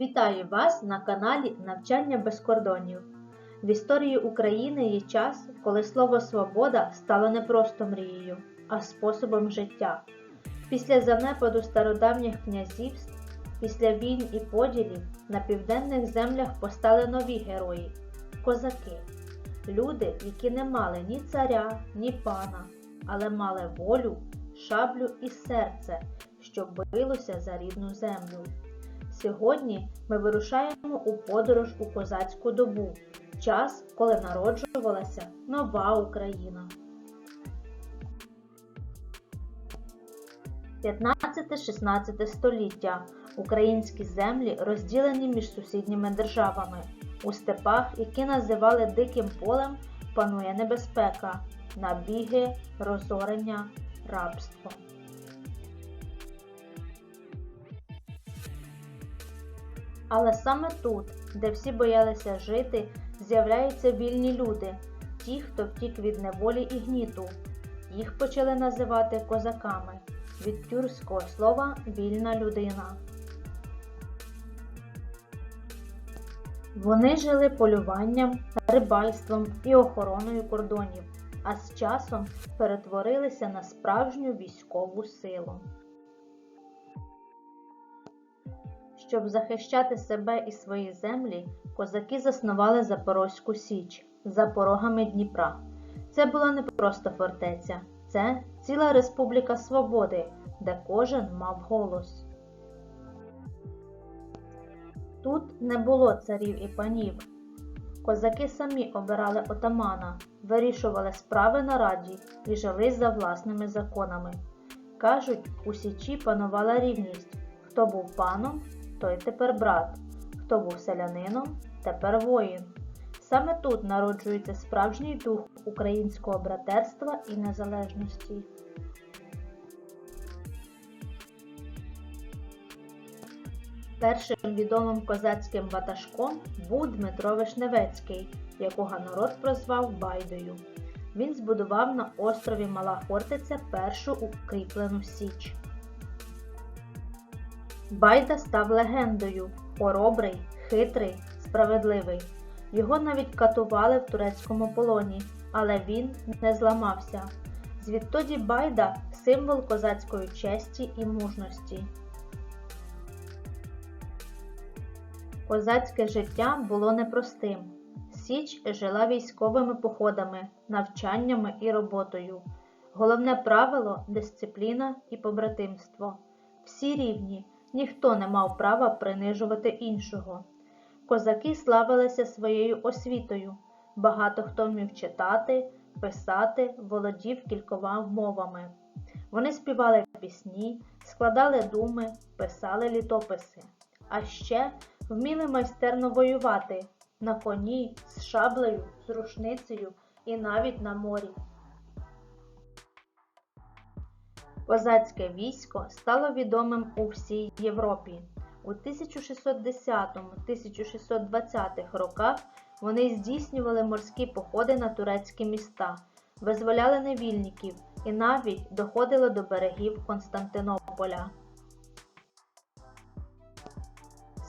Вітаю вас на каналі Навчання без кордонів. В історії України є час, коли слово свобода стало не просто мрією, а способом життя. Після занепаду стародавніх князівств, після війн і поділів на південних землях постали нові герої козаки. Люди, які не мали ні царя, ні пана, але мали волю, шаблю і серце, що билося за рідну землю. Сьогодні ми вирушаємо у подорож у козацьку добу, час, коли народжувалася нова Україна. 15-16 століття українські землі розділені між сусідніми державами. У степах, які називали Диким полем, панує небезпека, набіги, розорення, рабство. Але саме тут, де всі боялися жити, з'являються вільні люди, ті, хто втік від неволі і гніту. Їх почали називати козаками від тюркського слова вільна людина. Вони жили полюванням, рибальством і охороною кордонів, а з часом перетворилися на справжню військову силу. Щоб захищати себе і свої землі, козаки заснували Запорозьку Січ за порогами Дніпра. Це була не просто фортеця, це ціла республіка свободи, де кожен мав голос. Тут не було царів і панів. Козаки самі обирали отамана, вирішували справи на раді і жили за власними законами. Кажуть, у Січі панувала рівність. Хто був паном, той тепер брат, хто був селянином, тепер воїн. Саме тут народжується справжній дух українського братерства і незалежності. Першим відомим козацьким ватажком був Дмитро Вишневецький, якого народ прозвав Байдою. Він збудував на острові Мала Хортиця першу укріплену січ. Байда став легендою, хоробрий, хитрий, справедливий. Його навіть катували в турецькому полоні, але він не зламався. Звідтоді Байда символ козацької честі і мужності. Козацьке життя було непростим. Січ жила військовими походами, навчаннями і роботою. Головне правило дисципліна і побратимство. Всі рівні, ніхто не мав права принижувати іншого. Козаки славилися своєю освітою. Багато хто вмів читати, писати, володів кількома мовами. Вони співали пісні, складали думи, писали літописи, а ще вміли майстерно воювати на коні, з шаблею, з рушницею і навіть на морі. Козацьке військо стало відомим у всій Європі. У 1610-1620 роках вони здійснювали морські походи на турецькі міста, визволяли невільників і навіть доходили до берегів Константинополя.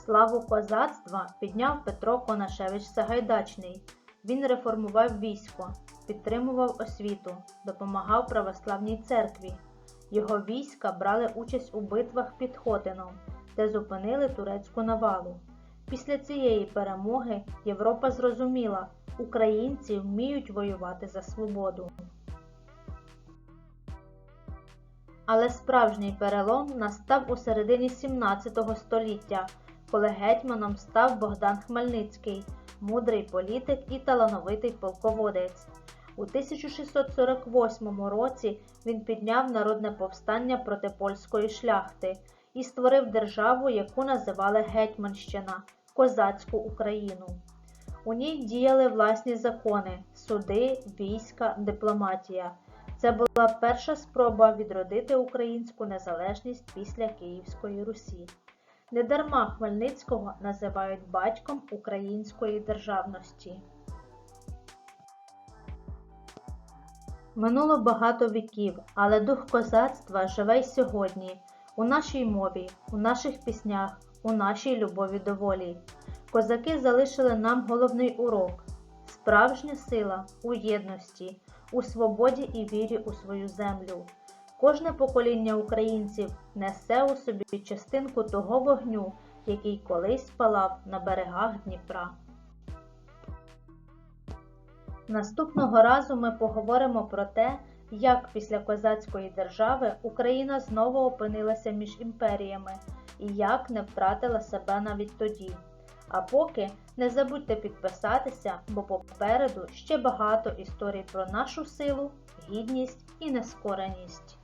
Славу козацтва підняв Петро Конашевич Сагайдачний. Він реформував військо, підтримував освіту, допомагав православній церкві. Його війська брали участь у битвах під Хотином, де зупинили турецьку навалу. Після цієї перемоги Європа зрозуміла, українці вміють воювати за свободу. Але справжній перелом настав у середині 17 століття, коли гетьманом став Богдан Хмельницький, мудрий політик і талановитий полководець. У 1648 році він підняв народне повстання проти польської шляхти і створив державу, яку називали Гетьманщина Козацьку Україну. У ній діяли власні закони, суди, війська, дипломатія. Це була перша спроба відродити українську незалежність після Київської Русі. Недарма Хмельницького називають батьком української державності. Минуло багато віків, але дух козацтва живе й сьогодні у нашій мові, у наших піснях, у нашій любові до волі. Козаки залишили нам головний урок справжня сила у єдності, у свободі і вірі у свою землю. Кожне покоління українців несе у собі частинку того вогню, який колись палав на берегах Дніпра. Наступного разу ми поговоримо про те, як після козацької держави Україна знову опинилася між імперіями і як не втратила себе навіть тоді. А поки не забудьте підписатися, бо попереду ще багато історій про нашу силу, гідність і нескореність.